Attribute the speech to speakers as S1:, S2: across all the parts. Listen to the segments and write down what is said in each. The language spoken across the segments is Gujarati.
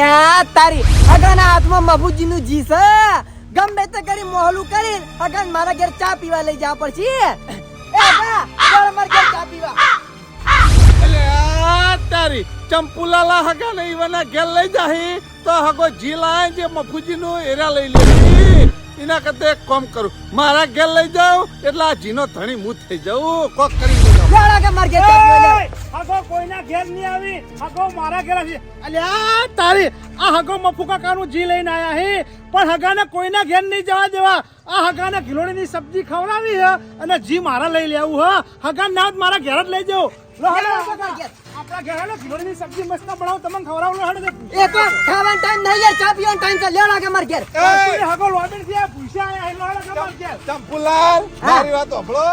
S1: અલ્યા તારી અગાના હાથમાં મફુજી નું જી છે ગમે તે કરી મોહલું કરી અગાન મારા ઘેર ચા પીવા લઈ જવા પડશે એ અગા ચાલ મારા ઘેર ચા પીવા.
S2: આ તારી ચંપુલાલા હગા ને વના ઘેર લઈ જાહી? તો હગો જીલા જે મફુજી નું એરા લઈ લે. એના કરતા એક કામ કરું. મારા ઘેર લઈ જાઉં એટલે આ જીનો ધણી હું થઈ જાઉં. કોક કરી લઈ જાઉં.
S1: ચાલ મારા ઘેર.
S3: હગો કોઈના ઘેર નહીં આવી. હગો મારા ઘેર આવી. અલ્યા તારી આ હગો મફુ કાકાનું જી લઈને આયા હે. પણ હગાને કોઈના ઘેર નહીં જવા દેવા. આ હગાને ગિલોડીની સબ્જી ખવડાવી હે અને જી મારા લઈ લેવું હ. હગા ના મારા ઘેર જ લઈ જાઉં. લો હેડો
S1: આગા મારા ઘેર.
S3: આપણા ઘેર હેડો ગિલોડીની સબ્જી મસ્ત બનાવો તમને ખવડાવું લો હેડો
S1: એ તો ખાવાનો ટાઈમ નહીં યાર ચા પીવાનો ટાઈમ છે મારા ઘેર.
S3: હગો લોબેનથી પૂછ્યા આયા લો હેડો તમારા ઘેર
S2: ચંપુલાલ મારી વાત સાંભળો.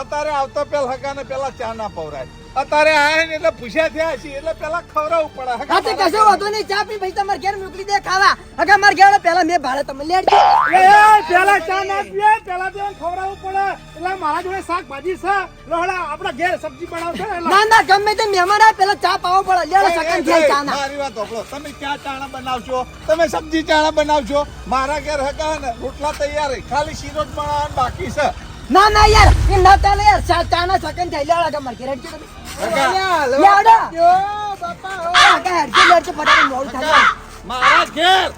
S2: અત્યારે આવતા પેલા હગાને પેલા ચા ના પવરાય. અત્યારે આયા ને એટલે પૂછ્યા થયા છે એટલે પેલા ખવડાવવું પડે. હગા
S1: હા તે કશો વાંધો નહીં ચા પી ભાઈ તમારે ઘેર મોકલી દે ખાવા. આગા મારા ઘેર પેલા મેં ભાડે તમે લેડજો
S3: એ પેલા ચા ના પીએ પેલા તો ખવડાવવું પડે. એટલે મારા જોડે શાકભાજી છે. લોહડા આપડા ઘેર સબ્જી બનાવશે
S1: ના ના ગમે તે મહેમાન આવે પેલા ચા પાવો પડે. લેડો સકન થાય ચા ના
S2: મારી વાત સાંભળો. તમે ચા ચાણા બનાવશો? તમે સબ્જી ચાણા બનાવશો? મારા ઘેર હગા ને રોટલા તૈયાર. ખાલી શીરો જ બનાવવાનું બાકી છે.
S1: ના ના યાર એ ના ચાલે યાર. ચા ચા સકન થાય. લેડો ગમર ઘેર તમે. લેડો આગા હેડજો લેડજો ફટાફટ મોડું થાય
S2: મારા ઘેર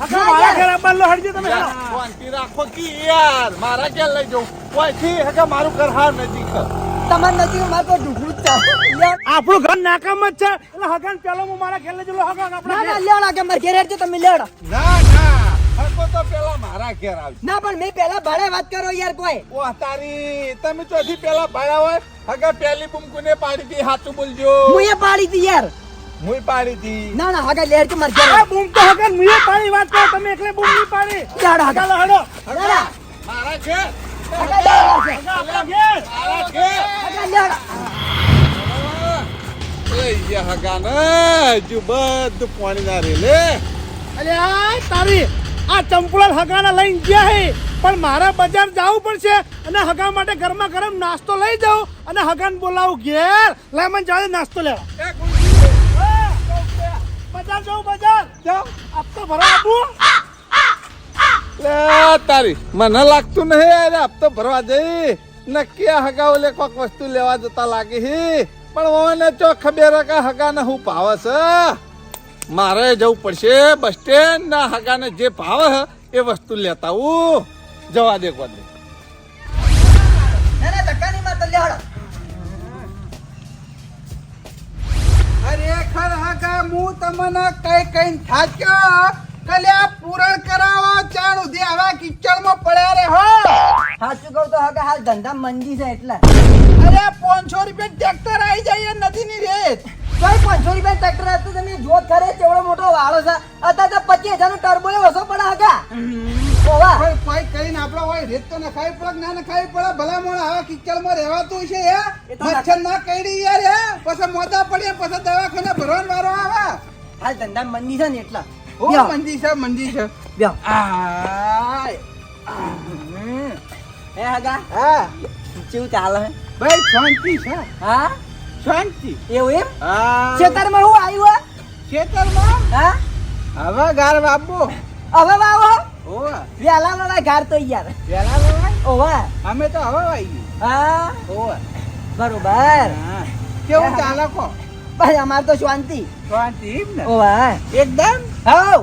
S3: મારા ઘેર આવવા લો તમે.
S2: શાંતિ રાખો કે યાર. મારા ઘેર લઈ જાઉં. કોઈથી? હગા મારું ઘર હાર નજીક છે.
S1: તમાર નજીક મારે તો ઢુકડું જ છે.
S3: આપણું ઘર નાકામ જ છે. એટલે હગાન પેલો હું મારા ઘેર લઈ જલો આપણે
S1: ના
S3: આપણા
S1: ના. લેડો આગા મારા ઘેર હેડજો તમે લેડા
S2: ના ના તો પેલા મારા ઘેર આવજો.
S1: ના પણ મેં પેલા ભાડે વાત કરો યાર કોઈ
S2: ઓ તારી તમે ચોથી પેલા ભાડા હોય હગા પેલી બુમકુને પાડી દી હાચું બોલજો.
S1: હું એ પાડી દી યાર.
S2: મુઈ પાડી દી
S1: ના ના હગા લેર કે મારા ઘેર.
S3: આ બૂમ તો હગા મુએ પાડી વાત કરો તમે એકલે બૂમ નહીં પાડી.
S1: લેડો હગા.
S3: ચાલો હેડો.
S1: લેડો.
S2: મારા
S1: છે.
S3: હગા ઘેર.
S2: મારા ઘેર.
S1: આગા લેડો
S2: હગા ને હજુ બધું પાણી ના રે લે
S3: અલે આ તારી આ ચંપુલાલ હગાના લઈને ગયા હે. પણ મારા બજાર જવું પડશે અને હગા માટે ગરમા ગરમ નાસ્તો લઈ જાઉં અને હગાન બોલાવું ઘેર. લેમન જાવે નાસ્તો લેવા. બજાર જાઉં બજાર.
S2: તો
S3: હપ્તો ભરવા આપું
S2: તારી. મને લાગતું નહીં અરે હપ્તો ભરવા જઈ. નક્કી આ હગા ઓલે કોક વસ્તુ લેવા જતા લાગે પણ ઓને ચો ખબર કા હગા હગાને હું ભાવે છે. મારે જવું પડશે બસ સ્ટેન્ડ ના હગાને જે ભાવ એ વસ્તુ લેતા હું જવા દે કોને
S4: ખરેખર હગા હું તમને કઈ કઈ થાક્યો? કલ્યા પૂરણ કરાવો ચાણ ઉધી આવા કિચડમાં પડ્યા રે હો?
S1: સાચું કહું તો આગા હાલ ધંધા મંદી છે એટલે.
S4: અરે 500 રૂપિયા ટ્રેક્ટર આવી જાય નથી ની રેત.
S1: કોઈ પાંચસો રૂપિયા ટ્રેક્ટર હતું તમે ખરે કેવડો મોટો વાળો છે. અત્યારે તો પચીસ હજાર નો ટર્બો ઓછો પડે આગા ઓવા.
S4: કોઈ કોઈ કઈને આપણો હોય રેત તો નખાવી પડે ના નખાવી પડે? ભલા મોણ આવા કિચડમાં રહેવાતું છે હે?
S1: એ
S4: મચ્છર ના કઈડી યાર હે? પછી મોદા પડે પછી દવાખાને ભરવાનો વારો આવે.
S1: હાલ ધંધા મંદી છે ને એટલા.
S4: ઓ મંદી છે મંદી છે.
S1: બ્યો. હમ. હે
S4: હા.
S1: કેવું ચાલે?
S4: ભાઈ શાંતિ છે.
S1: હા?
S4: શાંતિ.
S1: એવું એમ? ખેતરમાં હું આવ્યું?
S4: ખેતરમાં?
S1: હા?
S4: હવે ગાર બાપુ
S1: હવે વાવો?
S4: ઓવા
S1: વેલા વાળા ઘાર તો યાર.
S4: વેલા વેલા?
S1: ઓવા
S4: અમે તો હવે આવી
S1: હા?
S4: ઓવા
S1: બરોબર.
S4: કેવું ચાલે કો?
S1: ભાઈ અમાર તો શાંતિ.
S4: શાંતિ એમ ને?
S1: ઓવા
S4: એકદમ?
S1: હાઉ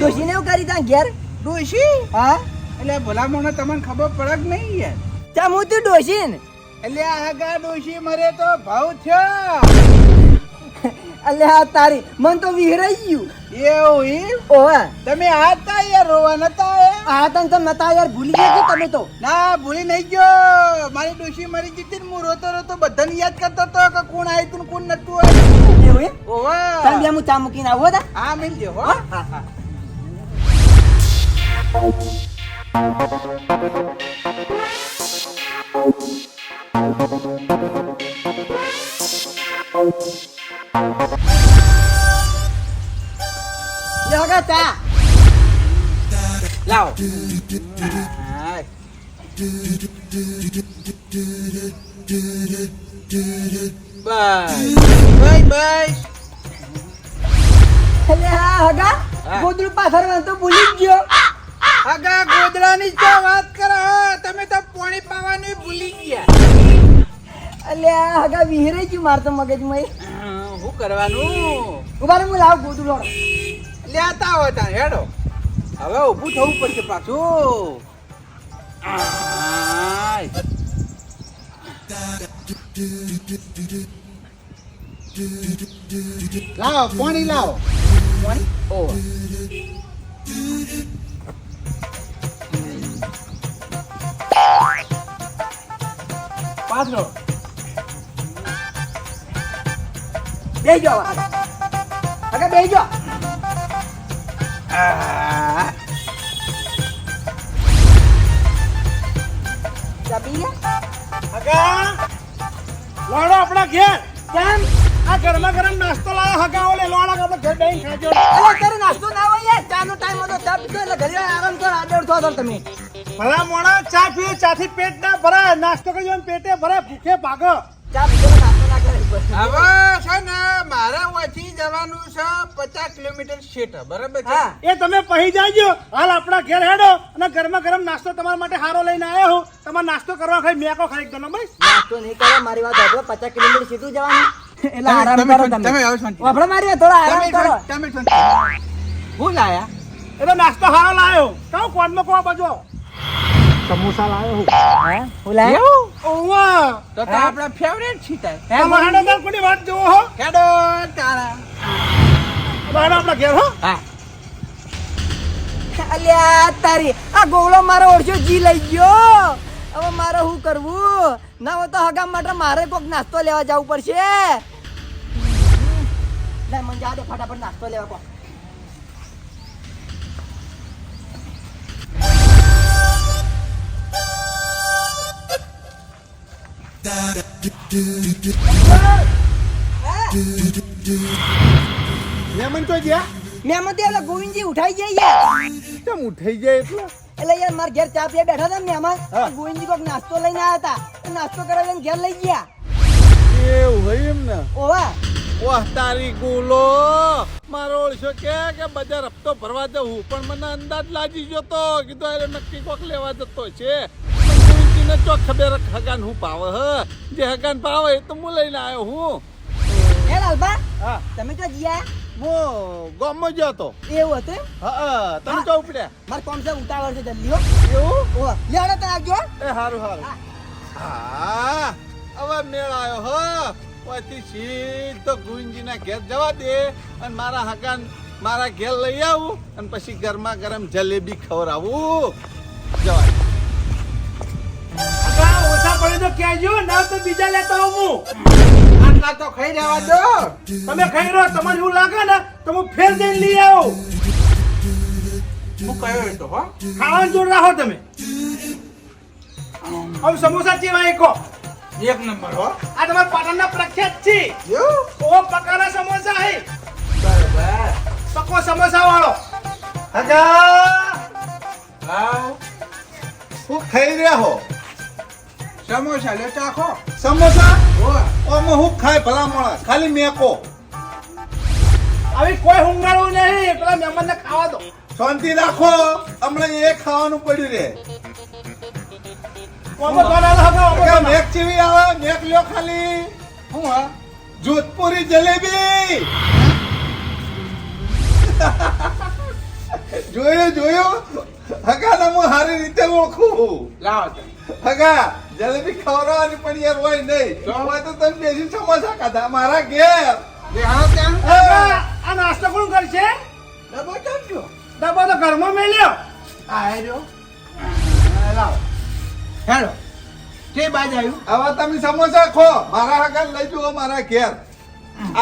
S1: દોશીને એવું કરી તા ઘેર?
S4: દોશી
S1: હા?
S4: એટલે ભલામણો તમને ખબર પડે નહીં યાર?
S1: ચા હું તું ડોશીન?
S4: એટલે આગા ડોશી મરે તો ભાવ થયો.
S1: અલ્યા તારી મન તો વિહરાઈ ગયું.
S4: એવું ઈ?
S1: ઓવે.
S4: તમે આ હતા યાર રોવા નતા એ
S1: આ તન તમે નતા યાર ભૂલી ગયા તમે તો.
S4: ના ભૂલી નહીં ગયો. મારી ડોશી મરી ગઈ હતી હું રોતો રોતો બધાને યાદ કરતો હતો કે કોણ આવ્યું તું કોણ નતું
S1: એવું ઈ
S4: ઓવે.
S1: તને બે હું ચા મૂકીને આવો તા.
S4: હા મિલજો હો હા. હા?
S1: લે ચા
S4: લાવો હા.
S1: હગા. ગોદડું પાછળ વાંધો ભૂલી જ ગયો.
S4: હગા ગોદડાની તો વાત કરો. તમે તો પાણી પાવાનું ભૂલી ગયા.
S1: અલ્યા હગા વિહરાઈ ગયું મારતો મગજ મય.
S4: શું કરવાનું?
S1: ઊભા હું લાવ ગોદડું લોડો.
S4: તા હોય તા હેડો. હવે ઊભું થવું પડશે પાછું. લાવો પાણી લાવો. પાણી? ઓ. પાછળ
S1: બેહી જાઓ હગા.
S3: લોડો આપણા ઘેર.
S1: કેમ?
S3: આ ગરમા ગરમ નાસ્તો લાવો હગા ઓલે. લાડો આપણે ઘર બેહી ખાજો.
S1: અલ્યા તારે નાસ્તો ના હોય યાર. ચાનો ટાઈમ હતો ચા પીધો એટલે ઘરે આરામ કર આડેડ થો તમે.
S3: ભલા મોણા ચા પીઓ ચાથી પેટ ના ભરાય. નાસ્તો કરજો પેટે ભરાય ભૂખે ભાગો.
S1: ચા પીધો
S4: હવે છે ને મારે ઓછી જવાનું છે પચાસ કિલોમીટર શેટ બરાબર છે?
S3: એ તમે પહી જાજો. હાલ આપણા ઘેર હેડો અને ગરમા ગરમ નાસ્તો તમારા માટે સારો લઈને આવ્યો હું. તમારે નાસ્તો કરવા ખાઈ મેકો ખાઈ દો બસ.
S1: નાસ્તો નહીં કરે મારી વાત પચાસ કિલોમીટર સીધું જવાનું. એટલે આરામ કરો
S4: તમે-
S1: તમે મારી વાત, આરામ કરો.
S4: તમે હું લાયા
S3: એટલે નાસ્તો સારો લાવ્યો કહું કોનમાં કોણ બાજુ સમોસા લાવ્યો હું.
S1: હે? હું લાયો?
S3: ઓવા.
S4: તો તો આપણા ફેવરેટ છીતાય
S1: હે,
S3: તમારા હેડો કોની વાત જોવો હો.
S4: હેડો તારા.
S3: હેડો આપણા ઘેર હો.
S4: હા.
S1: અલ્યા તારી આ ગોળો મારો ઓળખ્યો જી લઈ ગયો. હવે મારે શું કરવું? ના હોય તો હગામ માટે મારે કોક નાસ્તો લેવા જવું પડશે. લે મને જા દે ફટાફટ નાસ્તો લેવા કોક.
S2: મહેમાન તો ગયા
S1: મહેમાન તો ઓલા ગોવિંદજી ઉઠાઈ યાર
S2: કેમ ઉઠાઈ જાય એટલે?
S1: એટલે યાર માર ઘેર ચા પીએ બેઠા હતા ને મહેમાન ગોવિંદજી કોક નાસ્તો લઈને આવ્યા હતા. નાસ્તો કરાવીને ઘેર લઈ ગયા.
S2: એવું હોય એમ ને?
S1: ઓવા.
S2: વાહ તારી ગુલો! મારો ઓળશો કે કે બધા રફતો ભરવા જવું પણ મને અંદાજ લાગી જતો કીધું એટલે નક્કી કોક લેવા જતો છે. ગોવિંદજીને ચો ખબર હગાન હું પાવે હ? જે હગાન પાવે એ તો હું લઈને આવ્યો હું.
S1: એ લાલબા
S2: હા.
S1: તમે તો જીયા?
S2: હું ગામમાં ગયો તો.
S1: એવું હતું?
S2: હા તમે તો ઉપડ્યા?
S1: મારે કોમ છે ઉતાવળ છે જલ્દી હો.
S2: એવું?
S1: ઓ લેડો તો આવજો
S2: એ હારું હારું. હા. હવે મેળ આવ્યો હો. પછી સીધો ગુંજીના ઘેર જવા દે અને મારા હગાન મારા ઘેર લઈ આવું અને પછી ગરમા ગરમ જલેબી ખવડાવું.
S3: હગા તો કહેજો ના તો બીજા લેતા આવું હું.
S4: આટલા તો ખાઈ રહેવા દો.
S3: તમે ખાઈ રહ્યો તમારે એવું લાગે ને તો હું ફેર જઈને લઈ આવો.
S4: હું કયો તો હો?
S3: ખાવાનું જોડ રાખો તમે. હવે સમોસા ચેવા એકો.
S4: એક નંબર હો.
S3: આ તમારા પાટણના પ્રખ્યાત છે.
S4: કો
S3: ઓ પકાના સમોસા હે
S4: બરાબર.
S3: પકો સમોસા વાળો હગા
S4: સમોસા લે ચાખો
S2: સમોસા? ઓમાં હું ખાય ભલા મોણા ખાલી મેકો
S3: આવી કોઈ હુંગાળું નહીં પેલા મહેમાનને ખાવા દો.
S2: શાંતિ રાખો. હમણાં એ ખાવાનું પડ્યું રે.
S3: હગા ઓમો
S2: હગા, મેક ચીવી આવે મેક લ્યો ખાલી.
S4: હું હા?
S2: જોધપુરી જલેબી. જોયું જોયું? હગાને હું સારી રીતે ઓળખું.
S4: લાવો
S2: હગા. જલેબી ખવડાવવાની પણ યાર હોય નહીં હોય તો તમે બેસી સમોસા ખાધા મારા ઘેર.
S3: આ નાસ્તો કોણ કરશે?
S4: ડબ્બો ચાલજો
S3: ડબ્બો તો ઘરમાં મેલ્યો
S4: આ રહ્યો લાવો. હેડો. કે બાજ આવ્યું?
S2: હવે તમે સમોસા ખો. મારા હગા લઈ જુઓ મારા ઘેર.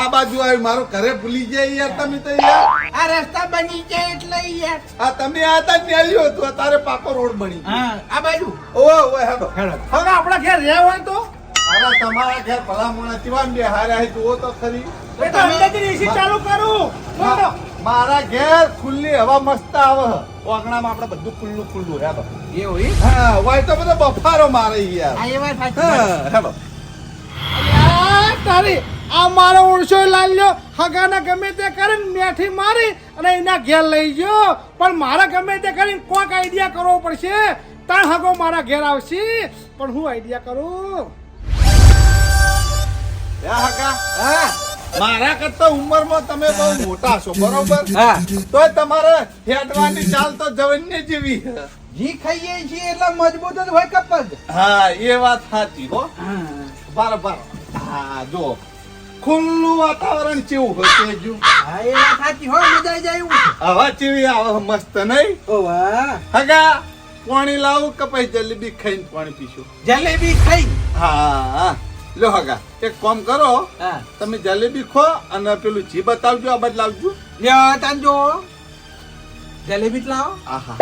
S2: આ બાજુ આવી મારો ઘરે ભૂલી જાય યાર તમે તો યાર.
S4: આ રસ્તા બની જાય એટલે યાર.
S2: આ તમે આ તા ન્યાલ્યો હતો તારે પાકો રોડ બની
S4: હા આ બાજુ.
S2: ઓ ઓ હેડો.
S4: હેડો.
S3: હવે આપણા ઘેર રહે હોય તો?
S2: અરે તમારા ઘેર ભલામણા ચીવાન બે હારે આવી જુઓ તો ખરી.
S3: એ તો અંદરથી એસી ચાલુ કરું.
S2: મારા ઘેર ખુલ્લી હવા મસ્ત આવે. ઓગણામાં આપણે બધું ખુલ્લું ખુલ્લું હેડો.
S4: એવું ઈ?
S2: હા હોય તો બધો બફારો મારે યાર.
S4: આ એ વાત સાચી
S2: હા હેડો.
S3: અલ્યા, તારી આ મારો ઓળશો લાલ્યો. હગાના ગમે તે કરીને મેઠી મારી અને એના ઘેર લઈ ગયો. પણ મારે ગમે તે કરીને કોઈક આઈડિયા કરવો પડશે. તાણ હગો મારા ઘેર આવશે. પણ હું આઈડિયા કરું?
S2: હગા.
S4: હા.
S2: મારા કરતા ઉંમરમાં તમે બહુ મોટા છો બરોબર?
S4: હા.
S2: તોય તમારે હેડવાની ચાલ તો જવન્ય જેવી.
S4: જી ખાઈએ છીએ એટલે મજબૂત જ હોય કપડ
S2: હા એ વાત સાચી હો. બરાબર. હા જો ખુલ્લું વાતાવરણ કેવું હોય જો
S4: હા એ વાત સાચી હો મજા આવી જાય એવું.
S2: હવા ચીવી આવે મસ્ત નહીં?
S4: ઓ વાહ.
S2: હગા પાણી લાવું કે પછી જલેબી ખાઈને પાણી પીશું?
S4: જલેબી ખાઈ.
S2: હા લો હગા એક કામ કરો
S4: હા.
S2: તમે જલેબી ખો અને પેલું જી બતાવજો આ બદલાવજો
S4: લ્યો તાન જો. જલેબી જ લાવો.
S2: આહા.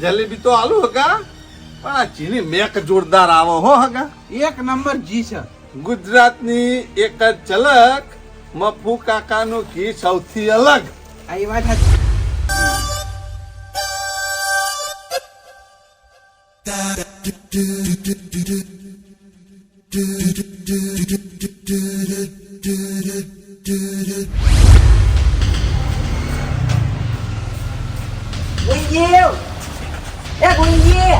S2: જલેબી તો આલુ હગા પણ આ ચીની મેક જોરદાર આવો હો હગા.
S4: એક નંબર જી છે.
S2: ગુજરાતની એક જ ઝલક મફુ કાકાનું ઘી સૌથી અલગ.
S4: આ વાત
S1: ગુંજીવ એ ગુંજી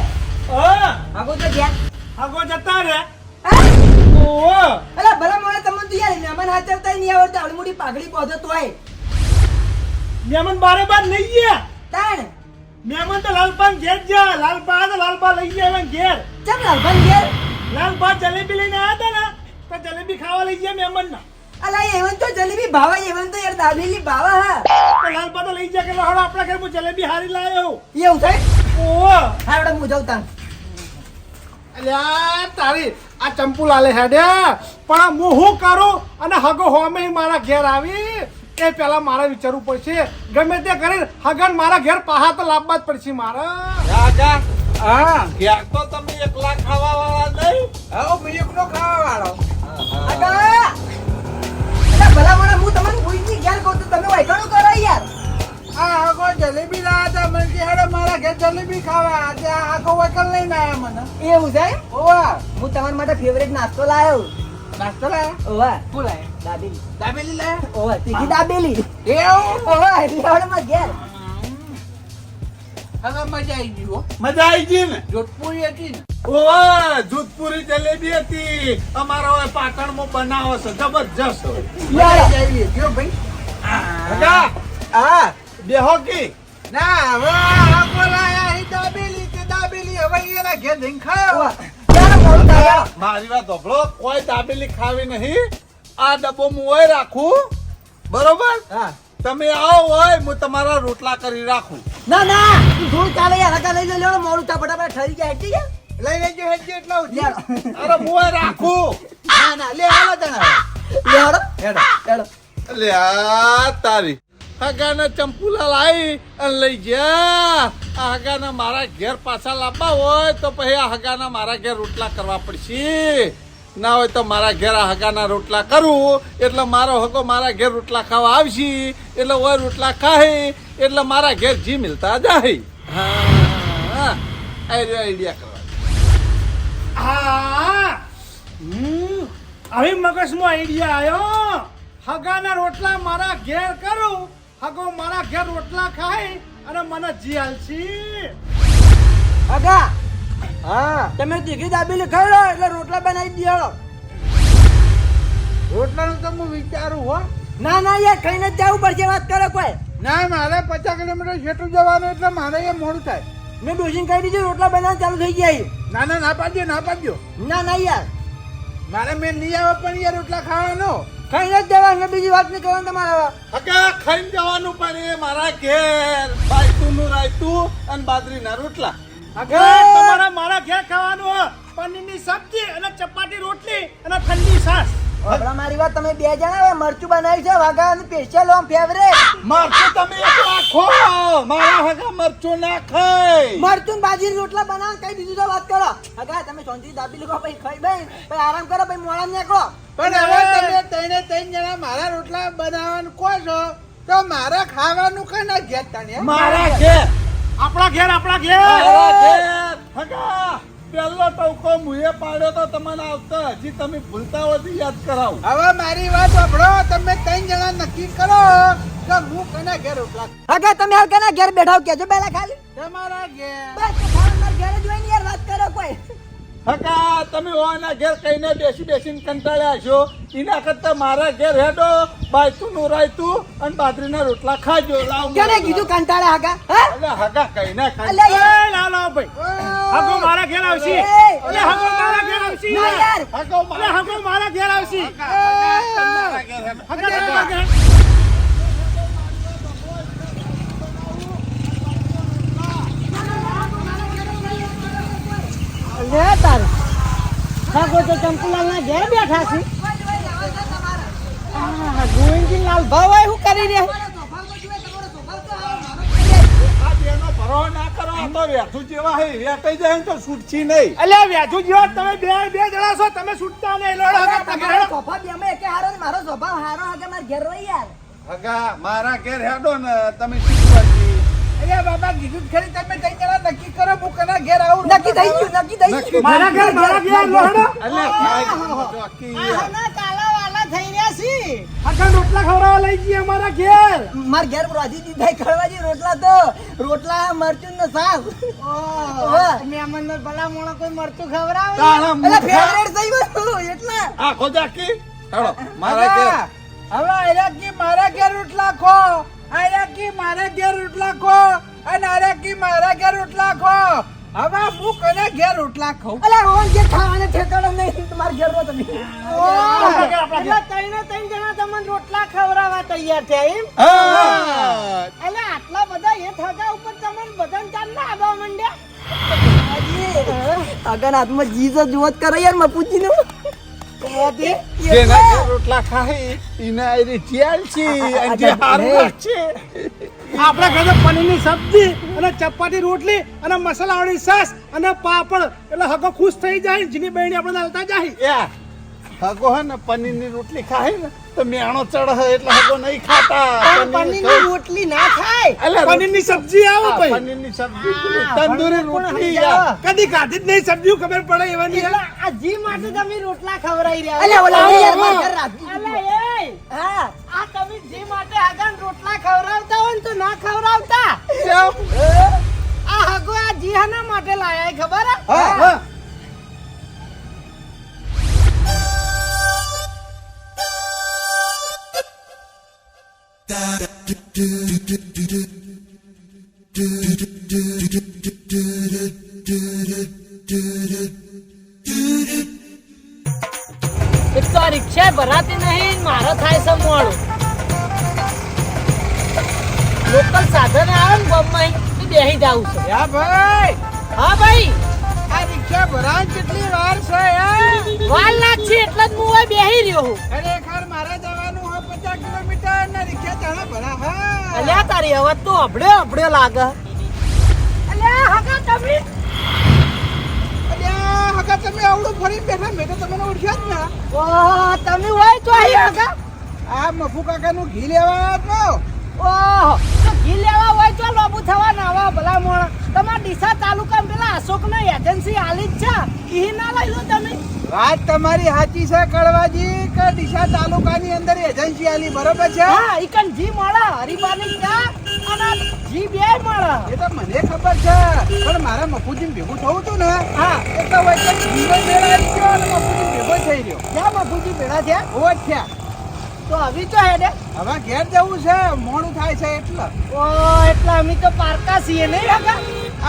S3: હા.
S1: આગો તો ગયા
S3: હગો જતા રે? ઓહો
S1: અલા ભલા મોણે તમને તો યાર મહેમાન હાચવતા નહીં આવડતા અળમુડી પાઘડી પોધો તોય
S3: મહેમાન બારે બાર લઈ ગયા.
S1: તાણ?
S3: મહેમાન તો લાલપાન ઘેર જા લાલપા તો લાલપા લઈ ગયા ઘેર.
S1: ચમ લાલપાન ઘેર?
S3: લાલપા જલેબી લઈને આવ્યા હતા ને તો જલેબી ખાવા લઈ ગયા મહેમાન ના
S1: અલા એવન તો જલેબી ભાવે એવન તો યાર દાબેલી ભાવા હા.
S3: તો લાલપા તો લઈ ગયા કે હળ આપણા ઘર હું જલેબી હારી લાયો.
S1: એવું થાય?
S3: ઓહો.
S1: હા આપણે હું જાઉં તાણ
S3: અલ્યા તારી આ ચંપુ લાલે હેડ્યા પણ હું શું કરું? અને હગો હોમે મારા ઘેર આવી. એ પેલા મારે વિચારવું પડશે. ગમે તે કરીને હગન મારા ઘેર પાહા તો લાવવા જ પડશે મારે.
S2: રાજા
S4: હા
S2: ઘેર તો તમે એકલા ખાવા વાળા નહીં.
S4: આવો મિલ્ક નો ખાવા વાળો
S1: ભલા મને હું તમને ભૂલથી ઘેર કહું તો તમે વૈકણું કરો યાર.
S4: આ આખો જલેબી લાયા હતા. મને કે હેડો મારા ઘેર જલેબી ખાવા આજે આખો વકલ લઈને આયા મને.
S1: એવું છે
S4: ઓવા
S1: હું તમારા માટે ફેવરેટ નાસ્તો લાયો.
S4: નાસ્તો લાયા?
S1: ઓવા
S4: શું લાયા?
S1: દાબેલી.
S4: દાબેલી લાયા?
S1: ઓવા તીખી દાબેલી.
S4: એવું?
S1: ઓવા લેવડમાં ઘેર.
S4: હવે મજા આવી ગઈ હો.
S2: મજા આવી ગઈ ને?
S4: જોધપુરી હતી ને?
S2: ઓવા દૂધપુરી જલેબી હતી. અમારો હવે પાટણમાં બનાવો છે. જબરજસ્ત હોય.
S4: ભાઈ. હા.
S2: બેહો કી
S4: ના હવે આ લાયા હી દાબેલી કે દાબેલી હવે એના ઘેર જઈને ખાયો.
S2: મારી વાત સાંભળો કોઈ દાબેલી ખાવી નહીં. આ ડબ્બો હું હોય રાખું. બરોબર?
S4: હા.
S2: તમે આવો હોય હું તમારા રોટલા કરી રાખું.
S1: ના ના તું થોડું ચાલે યાર હકા લઈ લે લેવડો મોડું તા ફટાફટ ઠરી જાય હેટી જાય
S4: લઈ લેજો હેટી એટલા
S2: અરે હું રાખું.
S4: ના ના લે હાલો તને
S1: લેવડો
S4: હેડો
S1: હેડો.
S2: લે આ તારી. હગાને ચંપુલા લાવી અને લઈ ગયા. આ હગાને મારા ઘેર પાછા લાવવા હોય તો પછી આ હગાના મારા ઘેર રોટલા કરવા પડશે. ના હોય તો મારા ઘેર આ હગાના રોટલા કરું. એટલે મારો હગો મારા ઘેર રોટલા ખાવા આવશે. એટલે ઓય રોટલા ખાય એટલે મારા ઘેર જી મિલતા જાય હા આઈડિયા કરવા.
S3: હા. હમ. આવી મગજમાં આઈડિયા આવ્યો. હગાના રોટલા મારા ઘેર કરું. હગો મારા ઘેર રોટલા ખાય અને મને જીયાલ છે.
S1: હકા
S4: હા
S1: તમે તીખી દાબેલી ખાઈ લો એટલે રોટલા બનાવી દો
S4: રોટલાનું તો હું વિચારું હો.
S1: ના ના યાર ખાઈને જ જવું પડશે વાત કરે કોઈ.
S4: ના મારે પચાસ કિલોમીટર જેટલું જવાનું એટલે મારે એ મોડું થાય.
S1: મેં ડોસીને કહી દીધું રોટલા બનાવવાનું ચાલુ થઈ ગયા.
S4: ના ના ના પાડજો ના પાડજો.
S1: ના ના યાર.
S4: મારે મેં નહીં આવે પણ યાર રોટલા ખાવાનો.
S1: ખાઈને જ દેવાનું બીજી વાત નહીં કરવાની તમારે
S2: હગા ખાઈને જવાનું પણ એ મારા ઘેર. બાયતુંનું રાયતું અને બાજરીના રોટલા.
S3: હગા. તમારા મારા ઘેર ખાવાનું. પનીરની સબ્જી અને ચપાટી રોટલી અને ઠંડી છાશ.
S1: હમણાં મારી વાત તમે બે જણા હવે મરચું બનાવી છે વાઘાનું સ્પેશિયલ ઓમ ફેવરેટ
S2: મરચું તમે એક રાખો મારા હગા મરચું ના ખાય
S1: મરચું ભાજી રોટલા બનાવ કઈ બીજું તો વાત કરો. હગા તમે સોંજી દાબી લો પછી ખાઈ બેન. પછી આરામ કરો પછી મોડા નીકળો.
S4: પણ હવે તમે ત્રણે ત્રણ જણા મારા રોટલા બનાવવાનું કહો છો તો મારે ખાવાનું કઈ ના ઘેર તને?
S2: મારા ઘેર.
S3: આપણા ઘેર આપણા
S2: મારા
S3: ઘેર
S2: ઘેર હગા પહેલો ટવકો મુએ પાડ્યો તો તમને આવતા. હજી તમે ભૂલતા હોય તો યાદ કરાવ.
S4: હવે મારી વાત સાંભળો તમે ત્રણ જણા નક્કી કરો કે હું કના ઘેર ઉપલા
S1: હગા તમે હાલ કેના ઘેર બેઠા હો? કેજો પહેલા ખાલી.
S4: તમારા ઘેર.
S1: બસ તમારા ઘેર જોઈને યાર વાત કરો કોઈ.
S2: હકા તમે ઓના ઘેર કહીને બેસી બેસીને કંટાળ્યા છો? એના કરતા મારા ઘેર હેડો બાયતુંનું રાયતું અને બાજરીના રોટલા ખાજો. લાવ
S1: કેને કીધું કંટાળે હકા
S2: અલે હગા કઈને ખાઈ
S1: અલ્યા
S3: લાવ ભાઈ. હકો મારા ઘેર આવશે. અલે. હગો મારા ઘેર આવશે.
S1: ના યાર.
S3: અલે
S2: મારા
S3: હગો મારા ઘેર આવશે.
S2: મારા ઘેર હેડો.
S3: હગા તમારા ઘેર
S1: લે તાર. હગો તો ચંપુલાલ ના ઘેર બેઠા છે. ગોવિંદજી લાલ ભાઈ શું કરી રહ્યા
S2: આ ના કરો આ તો જેવા હે વેટાઈ જાય ને તો છૂટછી નહીં
S3: અલે વ્યાજુ જેવો તમે બે બે જણા છો તમે છૂટતા નહીં લડો હગા આપણા ઘેર
S1: તમારો સ્વભાવ હારો ને મારો ઘેર રહી યાર
S2: હગા મારા ઘેર હેડો ને તમે
S4: અરે બાબા કીધું ખરી તમે ત્રણ જણા નક્કી કરો હું કના ઘેર આવું
S1: નક્કી થઈ ગયું નક્કી થઈ ગયું.
S3: મારા ઘેર મારા ઘેર લડો
S2: અલે ખાઈ જોકી યાર.
S3: હગા રોટલા ખવડાવવા લઈ જઈએ અમારા ઘેર.
S1: માર ઘેર રાજીજી ભાઈ ખળવાજી રોટલા તો રોટલા મરચું ને
S2: મુખા
S1: ફેવરેટ થઈ ગયો એટલા.
S2: મારા ઘેર.
S4: હવે આયરાકી મારા ઘેર રોટલા ખો. આયરાકી મારા ઘેર રોટલા ખો? અને આયરાકી મારા ઘેર રોટલા ખો? હવે હું કને ઘેર રોટલા ખાઉં?
S1: અલા રોન જે ખાવાને ઠેકાણો નહીં. તમાર ઘેર રો તમે
S3: આપણા ઘેર આપણા ઘેર.
S2: હા.
S1: અગર હાથમાં જીજ જોત કરે યાર મપુજી નું
S2: જેના ઘેર રોટલા ખાહી ઈને આયરી ચિયાલ છે અને જે હારું લાગશે
S3: આપણા ઘરે પનીરની સબ્જી અને ચપાટી રોટલી અને મસાલાવાળી સાસ અને પાપડ. એટલે હગો ખુશ થઈ જાય જીની બહેણી આપણે હાલતા જાય.
S2: હગો હે ને પનીરની રોટલી ખાય ને તો મેણો ચડે એટલે હગો નહીં ખાતા. પનીર
S1: રોટલી ના ખાય.
S2: એટલે
S3: પનીરની સબ્જી આવે ભાઈ.
S2: પનીરની સબ્જી તંદૂરી રોટલી
S3: કદી ખાધી જ નહીં સબ્જી ખબર પડે એવાની
S5: આ જી માટે તમે રોટલા ખવડાવી રહ્યા
S1: અલે ઓલા યાર માર રાખી. રાજી
S5: અલે એ!
S1: હા.
S5: આ તમે જી માટે આગળ રોટલા ખવડાવતા હોય ને તો ના ખવડાવતા. આ હગો આ જી હાના માટે લાયા ખબર હા
S2: હા.
S5: તારી અવાજ તો અભડે અભડે લાગે. અલ્યા હકા તમે?
S4: અલ્યા હકા તમે આવડું ફરી બેઠા મેં તો તમને ઓળખ્યા જ ને.
S5: ઓહ તમે હોય તો અહીં હકા
S4: આ મફુ કાકાનું ઘી લેવા આવ્યો
S5: ઓહ તો ઘી લેવા હોય તો લોબુ થવા નાવા ભલા મોણ. તમારા ડીસા તાલુકા પેલા અશોક એજન્સી આલી જ છે. ઈ ના લઈ લો તમે?
S4: વાત તમારી સાચી છે કડવાજી કે ડીસા તાલુકાની અંદર એજન્સી આલી બરોબર છે?
S5: હા ઈ કન જી મળે હરિબાની ચા અને જી બે મળે.
S4: એ તો મને ખબર છે પણ મારે મફુજી ભેગું થવું હતું ને
S5: હા.
S4: એ વચ્ચે જીવન આવી અને મફુજી ભેગો થઈ રહ્યો
S5: જ્યાં બાપુજી ભેળા છે
S4: ઓવ જ થયા.
S5: તો હવે તો હેડે.
S4: હવે ઘેર જવું છે મોડું થાય છે એટલે.
S5: ઓ એટલે અમે તો પારકા છીએ નહીં કાકા.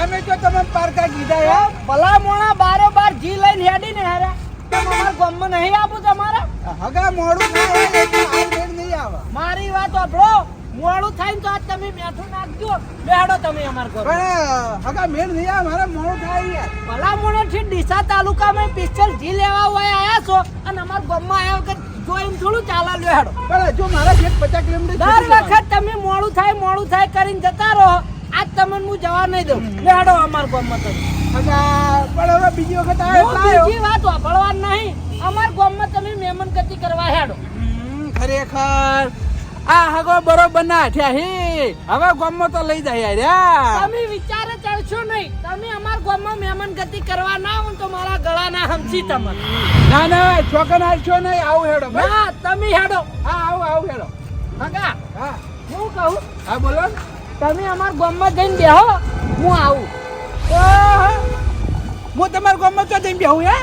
S4: અમે તો તમે પારકા કીધા યાર
S5: ભલા મોણા બારો બાર જી લઈને હેડી ને હેરે. તમારા ગામમાં નહીં આપું તમારા?
S4: હગા મોડું થાય એટલે મેળ નહીં આવે.
S5: મારી વાત સાંભળો. મોડું થાય ને તો આજ તમે મેઠું નાખજો. બેહાડો તમે અમાર ઘર
S4: પણ હગા મેળ નહીં આવે મારે મોડું થાય યાર
S5: ભલા મોડો થી ડીસા તાલુકામાં પિસ્તલ જી લેવા હોય આયા છો અને અમાર ગામમાં આવ્યા વગર જો એમ થોડું ચાલા લેહાડો
S4: પણ જો મારા ઘેર પચાસ કિલોમીટર
S5: દર વખત તમે મોડું થાય મોડું થાય કરીને જતા રહો. આજ તમને હું જવા નહીં દઉં. લેહાડો અમાર ગામમાં તમે.
S4: પણ હવે બીજી વખત આવે આવ્યો.
S5: બીજી વાત વાપરવા નહીં. અમાર ગામમાં તમે મહેમાન ગતિ કરવા હેડો.
S4: ખરેખર. આ હગો બરોબર ના થયા હે. હવે ગામમાં તો લઈ જાય યાર.
S5: તમે વિચારે ચડશો નહીં? તમે અમાર ગામમાં મહેમાન ગતિ કરવા ના આવો તો મારા ગળાના હમસી તમને.
S4: ના ના ચોકન આવશો નહીં આવું હેડો
S5: ના તમે હેડો.
S4: હા આવું આવું હેડો.
S5: હગા
S4: હા.
S5: હું કહું?
S4: હા બોલો
S5: તમે અમાર ગામમાં જઈને બેહો હું આવું.
S4: હું તમારા ગામમાં તો જઈને બેહું હે?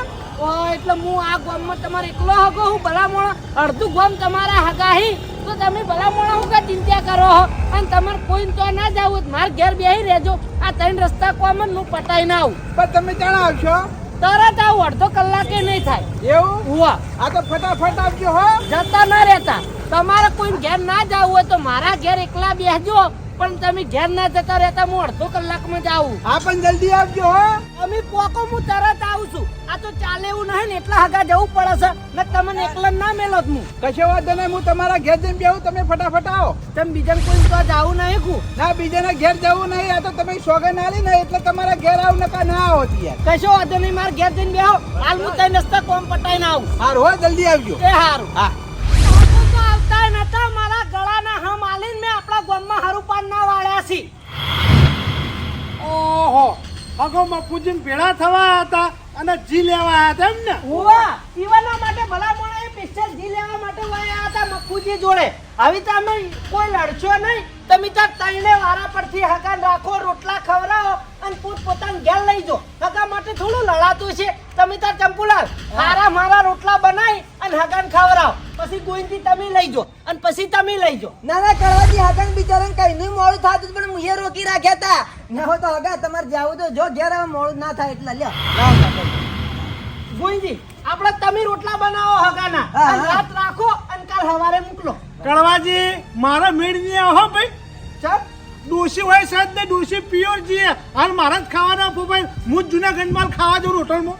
S5: એટલે હું આ ગામમાં તમારે એકલો હગો હું ભલા મોણા અડધું ગામ તમારા હગાહી તો તમે ભલા મોણા હું કે ચિંતા કરો હો. અને તમારે કોઈ તો ના જાવું માર ઘેર બેહી રહેજો. આ ત્રણ રસ્તા કોમ જ હું પટાઈ ના આવું.
S4: પણ તમે જણાવશો
S5: તરત આવું અડધો કલાકે નહીં થાય.
S4: એવું?
S5: હુઆ
S4: આ તો ફટાફટ આવજો હો.
S5: જતા ના રહેતા. તમારે કોઈ ઘેર ના જવું હોય તો મારા ઘેર એકલા બેસજો પણ તમે ઘેર ના જતા રહેતા હું અડધો કલાકમાં જ આવું.
S4: હા પણ જલ્દી આવજો હો.
S5: અમે પોકો હું તરત આવું છું. આ તો ચાલે એવું નહીં ને એટલા હગા જવું પડે છે. ને તમને એકલા ના મેલો હું.
S4: કશો વાંધો નહીં હું તમારા ઘેર જઈને બેહું તમે ફટાફટ આવો.
S5: તમે બીજા કોઈ તો જાવું નહીં કુ
S4: ના બીજાના ઘેર જવું નહીં આ તો તમે સોગન લે ને એટલે તમારા ઘેર આવું નકા ના આવો યાર
S5: કશો વાંધો નહીં મારા ઘેર જઈને બેહો. હાલ હું તઈ નસ્તા કોમ પટાઈને આવું.
S4: હારું હો જલ્દી આવજો.
S5: એ હારું.
S4: હા.
S5: નતા મારા ગળાના હમ આલીને મેં આપણા ગામમાં હરુપાન ના વાળ્યા છે.
S3: ઓહો હગો મપુજીન ભેળા થવા હતા અને જી લેવા હતા એમ ને
S5: હુવા પીવાના માટે ભલા મોણા એ પિક્ચર જી લેવા માટે વાયા હતા મપુજી જોડે. હવે તમે કોઈ લડશો નહીં. તમે તાર તઈને વારા પરથી હકાન રાખો રોટલા ખવડાવો અને પોત પોતાના ઘેર લઈ જો હકા માટે થોડું લડાતું છે. તમે તાર ચંપુલાલ મારા મારા રોટલા બનાવી અને હકાન ખવડાવો. પછી ગોઈનથી તમે લઈ જો અને પછી તમે લઈ જો
S1: ના ના કરવાથી હકાન બિચારાને કઈ નહીં મોડું થતું પણ મુએ રોકી રાખ્યા હતા. ના હોય તો હગા તમારે જાવું તો જો ઘેર હવે મોડું ના થાય એટલે લ્યો.
S5: ગોઈનજી આપણે તમે રોટલા બનાવો હગાના.
S1: હા,
S5: રાત રાખો અને કાલ સવારે મોકલો.
S3: કડવાજી મારા મેળ નહીં આવો હો ભાઈ.
S5: ચાલ
S3: ડોસી હોય સાહેબ ને ડોસી પ્યોર જીએ હાલ મારા જ ખાવાના આપો ભાઈ. હું જ જુનાગંજમાં ખાવા જાઉં હોટલમાં.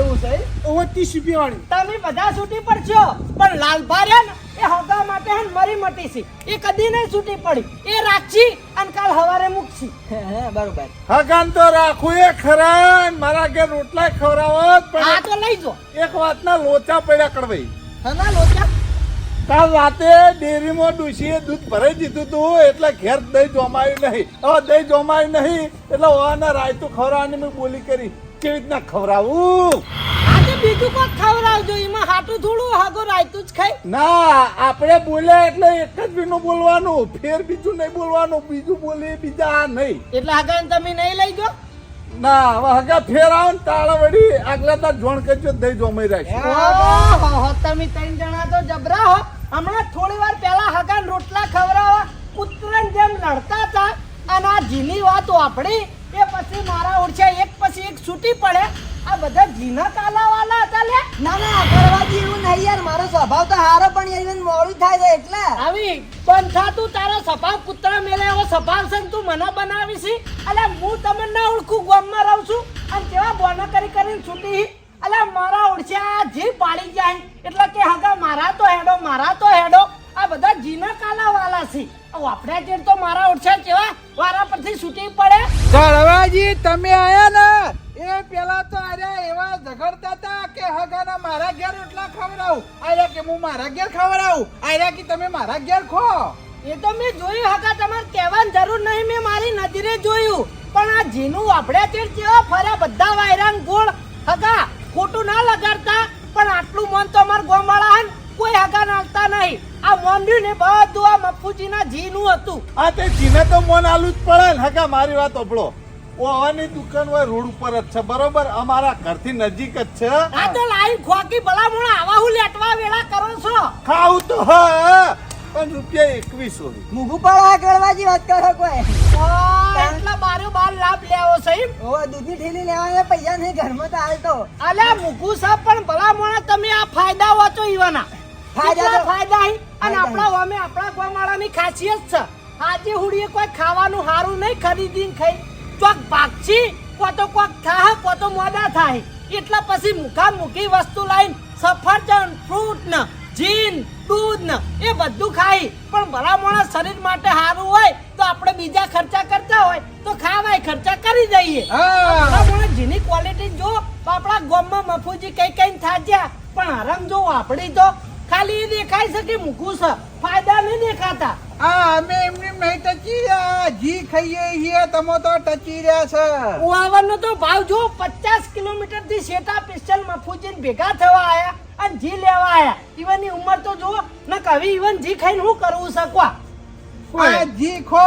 S5: એવું છે.
S3: ઓવર ત્રીસ રૂપિયા વાળી.
S5: તમે બધા છૂટી પડશો. પણ લાલભા રહ્યા ને એ હગા માટે હે ને મરી મટી છે. એ કદી નહીં છૂટી પડી. એ રાખશી અને કાલ હવારે મૂકશી.
S1: બરોબર.
S2: હગાન તો રાખું એ ખરા મારા ઘેર રોટલા ખવડાવો જ
S5: આ તો લઈ જો.
S2: એક વાતના લોચા પડ્યા કડવાઈ.
S5: હના લોચા
S2: કાલ રાતે ડેરીમાં ડૂસીએ દૂધ ભરાઈ દીધું તું એટલે ઘેર દહીં જોમાયું નહીં. હવે દહીં જમાયું નહીં એટલે ઓને રાયતું ખવડાવવાની મેં બોલી કરી. કેવી રીતના ખવડાવું?
S5: આજે બીજું કોક ખવડાવજો એમાં હાટું થોડું હાગો રાયતું જ ખાઈ
S2: ના આપણે બોલ્યા એટલે એક જ બીનું બોલવાનું ફેર બીજું નહીં બોલવાનું બીજું બોલીએ બીજા નહીં.
S5: એટલે આગળ તમે નહીં લઈ જો
S2: ના હવે હગા ફેર આવો ને તાળા વળી આગલા તાર જોણ કરજો દઈ જોમાઈ રાખશે
S5: તમે ત્રણ જણા તો જબરા હો. હમણાં થોડી વાર પહેલા હગાન રોટલા ખવડાવવા પુત્રન જેમ લડતા હતા અને આ જીની વાતો આપણી એ પછી મારા ઓળખે એક પછી એક છૂટી પડે. આ બધા જીના કાલાવાલા હતા લે.
S1: ના ના કડવાજી એવું નહીં યાર મારો સ્વભાવ તો હારો પણ એને મોડું થાય છે એટલે.
S5: આવી બંધ તું તારો સ્વભાવ કૂતરા મેલે એવો સ્વભાવ છે તું મને બનાવી છે અલે હું તમને ના ઓળખું ગામમાં રહું છું. અને કેવા બોના કરી કરીને છૂટી અલે મારા ઓળખ્યા જી પાડી જાય એટલે કે હગા મારા તો હેડો મારા તો હેડો. આ બધા જીના કાલા વાલા છે વાપર્યા છે તો મારા ઓળખ્યા કેવા વારા પરથી છૂટી પડે.
S4: કડવાજી તમે આયા ને? એ પેલા તો આર્યા એવા ઝઘડતા હતા કે હગાના મારા ઘેર એટલા ખવડાવું. આર્યા કે હું મારા ઘેર ખવડાવું? આર્યા કે તમે મારા ઘેર ખો?
S5: એ તો મેં જોયું હકા તમારે કહેવાની જરૂર નહીં. મેં મારી નજરે જોયું. પણ આ જીનું વાપડ્યા છે કેવા ફર્યા બધા વાયરાન ગોળ હકા ખોટું ના લગાડતા પણ આટલું મન તો અમાર ગોમવાળા કોઈ આગા નાખતા નહીં. આ મોંડ્યું ને બધું આ મફુજીના જીનું હતું.
S2: આ તે જીને તો મોન આલું જ પડે ને હગા મારી વાત ઓપળો ઓવાની દુકાન હોય રોડ ઉપર જ છે બરોબર? અમારા ઘરથી નજીક જ છે.
S5: આ તો લાઈન ખોકી ભલામણ આવા હું લેટવા વેળા કરો છો?
S2: ખાવું તો હ. પણ રૂપિયા એકવીસો
S1: મુગુ પણ આ ગળવાજી વાત કરો કોઈ.
S5: એટલા બારો બાર લાભ લેવો સાહેબ. એમ?
S1: ઓ દૂધની ઠેલી લેવાના પૈસા નહીં ઘરમાં તો હાલ તો.
S5: અલે મુગુ સાહેબ પણ ભલા મોણા તમે આ ફાયદા વાંચો ઈવાના.
S1: ફાયદા તો-
S5: ફાયદા હી? અને આપણા વામે આપણા ગોમાળાની ખાસિયત છે. આજે હુડીએ કોઈ ખાવાનું હારું નહીં ખરીદીને ખાઈ. ચોક ભાગશી કો તો કોક થાહ કો તો મોડા થાય એટલા પછી મુખા મુખી વસ્તુ લાઈન સફરજન ફ્રૂટ ને જીન દૂધ ને એ બધું ખાઈ. પણ ભલા માણસ શરીર માટે સારું હોય તો આપણે બીજા ખર્ચા કરતા હોય તો ખાવાય ખર્ચા કરી દઈએ.
S4: હા.
S5: જીની જેની ક્વોલિટી જો તો આપણા ગામમાં મફુજી કઈ કઈ થાજ્યા. પણ હરમ જો આપણી તો ખાલી એ દેખાય છે કે મૂકું છે. ફાયદા નહીં દેખાતા.
S4: આ અમે એમની નહીં ટચી રહ્યા જી ખાઈએ છીએ તમે તો ટચી રહ્યા છે.
S5: ઉવાવરનો તો ભાવ જો પચાસ કિલોમીટરથી શેટા પિસ્ટલ મફુજીને ભેગા થવા આયા. અને જી લેવા આયા ઈવનની ઉંમર તો જુઓ ને કવિ ઈવન જી ખાઈને હું કરવું શકવા?
S4: આ જી ખો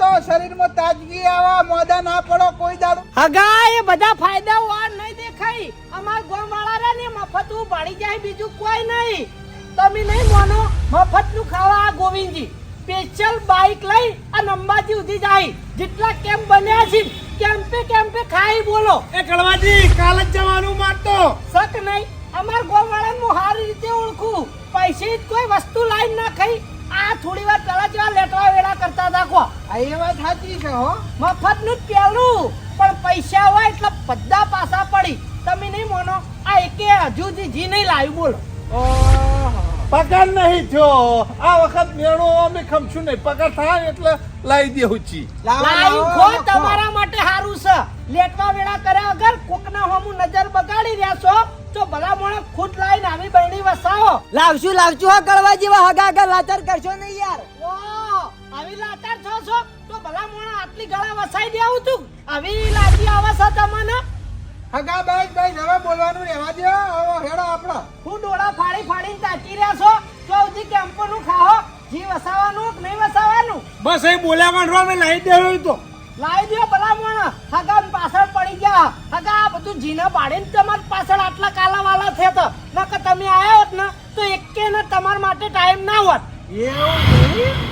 S4: તો શરીરમાં તાજગી આવા મોદા ના પડો કોઈ દાડો.
S5: હગા એ બધા ફાયદાઓ આ નહીં દેખાય. અમાર ગોમવાળા રે ને મફત હું ભાડી જાય બીજું કોઈ નહીં. તમે નહીં માનો મફતનું ખાવા આ ગોવિંદજી. સ્પેશિયલ બાઇક લઈ અને અંબાજી સુધી જાય. જેટલા કેમ્પ બન્યા છે કેમ્પે કેમ્પે ખાઈ બોલો.
S3: એ કળવાજી કાલ જ જવાનું મારતો.
S5: શક નહીં. અમાર ગોવાળાને હું સારી રીતે ઓળખું. પૈસે કોઈ વસ્તુ લાઈન ના ખાઈ. આ થોડી વાર પહેલા જેવા લેટવા વેળા કરતા હતા કો
S4: એ વાત સાચી છે હો.
S5: મફતનું જ પહેલું પણ પૈસા હોય એટલે બધા પાસા પડી. તમે નહીં માનો આ એકે હજુ જી નહીં લાવ્યું બોલો.
S2: પગાર નહીં થયો. આ વખત મેળો અમે ખમશું નહીં. પગાર થાય એટલે લાવી દેવું છી
S4: લાવો,
S5: ખો તમારા માટે સારું છે. લેટવા વેળા કર્યા વગર કોકના હોમું નજર બગાડી રહ્યા છો. તો ભલા મોણે ખુદ લાઈન આવી બરણી વસાવો.
S1: લાવશું લાવશું હા કરવા જેવા હગા હગા લાચાર કરશો નહીં યાર.
S5: ઓ આવી લાચાર છો છો? તો ભલા મોણે આટલી ગળા વસાઈ દે આવું તું. આવી લાજી આવે છે તમને?
S4: હગા ભાઈ ભાઈ હવે બોલવાનું રહેવા દે હવે હેડો આપણો.
S5: હું ડોળા ફાડી ફાડીને તાકી રહ્યા છો. તો સુધી કેમ્પોનું ખાઓ જી વસાવાનું કે નહીં વસાવાનું?
S3: બસ એ બોલ્યા પણ રો મેં લાવી દેવું તો.
S5: લાવી દો ભલા મોણા હગા પાછળ પડી ગયા. હગા બધું જીના પાડીને તમારી પાછળ આટલા કાલા વાલા થયા તો. નકર તમે આવ્યા હોત ને તો એકે ને તમારા માટે ટાઈમ ના હોત.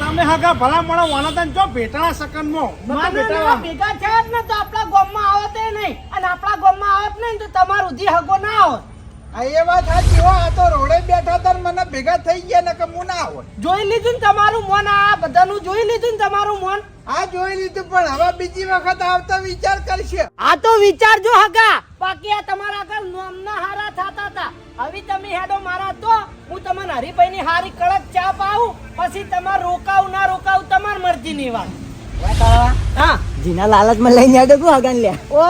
S3: તમે હગા ભલા મોણા વાના જો ભેટાણા સકન
S5: મો નવા ભેગા થયા જ ને તો આપણા ગામમાં આવત નહીં. અને આપણા ગામમાં આવત નહીં તો તમારું ઉધી હગો ના હોત.
S4: એ વાત સાચી હો આ તો રોડે બેઠા તા મને ભેગા થઈ ગયા ને કે હું ના આવત
S5: જોઈ લીધું ને તમારું મન આ બધાનું જોઈ લીધું ને તમારું મન.
S4: આ જોઈ લીધું પણ હવે બીજી વખત આવતા વિચાર કરશે.
S5: આ તો વિચારજો હગા. બાકી આ તમારા આગળ નોમના હારા થતા હતા. હવે તમે હેડો મારા તો હું તમને હરીભાઈની હારી કડક ચા પાઉં પછી તમાર રોકાવું ના રોકાવું તમારી મરજીની વાત. હા.
S1: જીના લાલચમાં લઈને આડો કુ હગાન લે.
S5: ઓ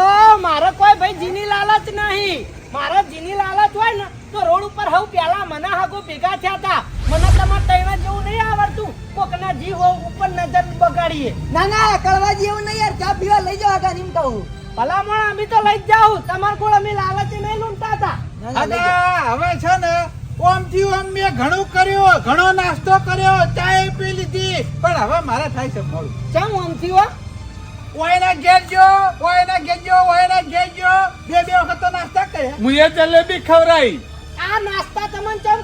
S5: મારો કોઈ ભાઈ જીની લાલચ નહીં. મારો જીની લાલચ હોય ને તો રોડ ઉપર હવ પેલા મના હાગો ભેગા થયા હતા. મને તમારે તહેવાર જેવું નહીં આવડતું. કોકના જીવ ઉપર નજર બગાડીએ.
S1: ના ના કરવા જેવું નહીં યાર. ચા પીવા લઈ જાઓ હગાન એમ કહું.
S5: ભલામણ અમે તો લઈ જ જાઉં. તમારે કોલ અમે લાલચી નહીં લૂંટતા. હતા
S1: ના, ના.
S4: હગા હવે છે ને ઓમથી ઓમ મેં ઘણું કર્યો ઘણો નાસ્તો કર્યો ચાય પી લીધી. પણ હવે મારે થાય છે મોડું.
S5: ચમ આમથી હો?
S4: ઓયના ઘેર જો ઓયના ઘેર જો ઓયના ઘેર જો. બે બે વખત તો નાસ્તા કર્યા.
S2: હું જલેબી ખવડાવી
S5: આ નાસ્તા તમને ચમ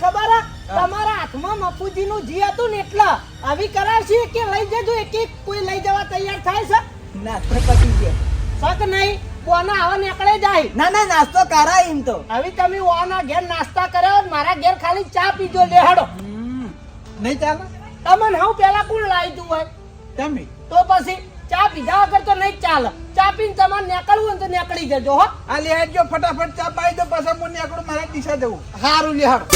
S5: ખબર? તમારા હાથમાં મફુજીનું જી હતું ને એટલે આવી કરાવશે કે લઈ જજો એક એક કોઈ લઈ જવા તૈયાર થાય છે?
S1: નાસ્તો પતી ગયો
S5: શક નહીં કોના આવા નીકળે જાય?
S1: ના ના નાસ્તો કરાય એમ તો.
S5: હવે તમે ઓના ઘેર નાસ્તા કર્યો મારા ઘેર ખાલી ચા પીજો લેહાડો
S4: નહીં ચાલે?
S5: તમને હું પેલા કોણ લાવી દઉં હોય?
S4: તમે.
S5: તો પછી ચા પીધા વગર તો નહીં ચાલે. ચા પીને તમારે નીકળવું તો નીકળી જજો હો.
S4: આ લેજો ફટાફટ ચા પાઈ દો પાછા હું નીકળું મારે દિશા જવું.
S5: સારું લેહાડો